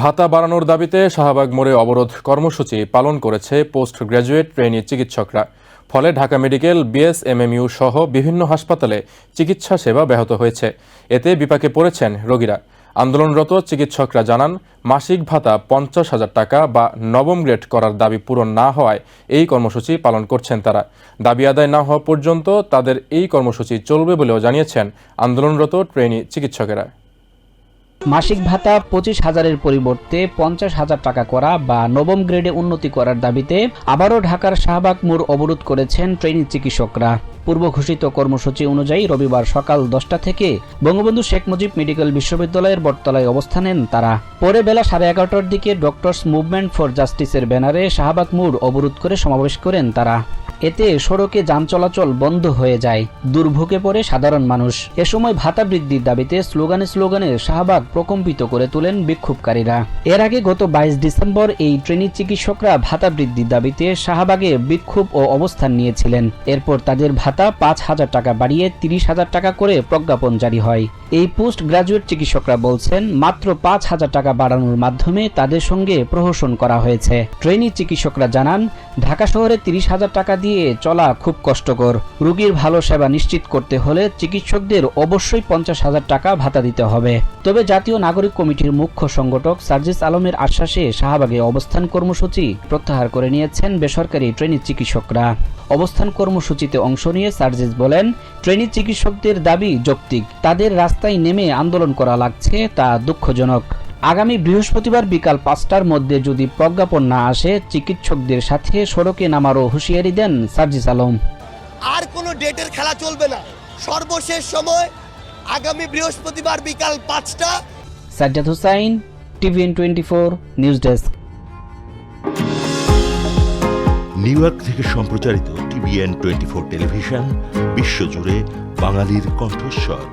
ভাতা বাড়ানোর দাবিতে শাহবাগ মোড়ে অবরোধ কর্মসূচি পালন করেছে পোস্ট গ্র্যাজুয়েট ট্রেনি চিকিৎসকরা। ফলে ঢাকা মেডিকেল, বিএসএমএমইউ সহ বিভিন্ন হাসপাতালে চিকিৎসা সেবা ব্যাহত হয়েছে। এতে বিপাকে পড়েছেন রোগীরা। আন্দোলনরত চিকিৎসকরা জানান, মাসিক ভাতা পঞ্চাশ হাজার টাকা বা নবম গ্রেড করার দাবি পূরণ না হওয়ায় এই কর্মসূচি পালন করছেন তারা। দাবি আদায় না হওয়া পর্যন্ত তাদের এই কর্মসূচি চলবে বলেও জানিয়েছেন আন্দোলনরত ট্রেনি চিকিৎসকেরা। মাসিক ভাতা পঁচিশ হাজারের পরিবর্তে পঞ্চাশ হাজার টাকা করা বা নবম গ্রেডে উন্নতি করার দাবিতে আবারও ঢাকার শাহবাগ মোড় অবরোধ করেছেন ট্রেনি চিকিৎসকরা। পূর্ব ঘোষিত কর্মসূচি অনুযায়ী রবিবার সকাল দশটা থেকে বঙ্গবন্ধু শেখ মুজিব মেডিকেল বিশ্ববিদ্যালয়ের বটতলায় অবস্থান নেন তারা। পরে বেলা সাড়ে এগারোটার দিকে ডক্টরস মুভমেন্ট ফর জাস্টিসের ব্যানারে শাহবাগ মোড় অবরোধ করে সমাবেশ করেন তারা। এতে সড়কে যান চলাচল বন্ধ হয়ে যায়। দুর্ভোগে পড়ে সাধারণ মানুষ। এ সময় ভাতা বৃদ্ধির দাবিতে স্লোগানে স্লোগানে শাহবাগ প্রকম্পিত করে তোলেন বিক্ষোভকারীরা। এর আগে গত বাইশ ডিসেম্বর এই ট্রেনি চিকিৎসকরা ভাতা বৃদ্ধির দাবিতে শাহবাগে বিক্ষোভ ও অবস্থান নিয়েছিলেন। এরপর তাদের ভাতা পাঁচ হাজার টাকা বাড়িয়ে তিরিশ হাজার টাকা করে প্রজ্ঞাপন জারি হয়। এই পোস্ট গ্রাজুয়েট চিকিৎসকরা বলছেন, মাত্র পাঁচ হাজার টাকা বাড়ানোর মাধ্যমে তাদের সঙ্গে প্রহসন করা হয়েছে। ট্রেনি চিকিৎসকরা জানান, ঢাকা শহরে তিরিশ হাজার টাকা দিয়ে চলা খুব কষ্টকর। রোগীর ভালো সেবা নিশ্চিত করতে হলে চিকিৎসকদের অবশ্যই পঞ্চাশ হাজার টাকা ভাতা দিতে হবে। তবে জাতীয় নাগরিক কমিটির মুখ্য সংগঠক সার্জিস আলমের আশ্বাসে শাহবাগে অবস্থান কর্মসূচি প্রত্যাহার করে নিয়েছেন বেসরকারি ট্রেনি চিকিৎসকরা। অবস্থান কর্মসূচিতে অংশ নিয়ে সার্জিস বলেন, ট্রেনি চিকিৎসকদের দাবি যৌক্তিক। তাদের রাস্তায় নেমে আন্দোলন করা লাগছে তা দুঃখজনক। আগামী বৃহস্পতিবার বিকাল পাঁচটার মধ্যে যদি প্রজ্ঞাপন না আসে চিকিৎসকদের সাথে সড়কে নামারও হুঁশিয়ারি দেন সার্জিস আলম। আর কোনো ডেটের খেলা চলবে না। সর্বশেষ সময় আগামী বৃহস্পতিবার বিকাল পাঁচটা। Sajjad Hussain TVN twenty four news desk. New York থেকে সম্প্রচারিত টিভিএন টোয়েন্টি ফোর টেলিভিশন বিশ্বজুড়ে বাঙালির কণ্ঠস্বর।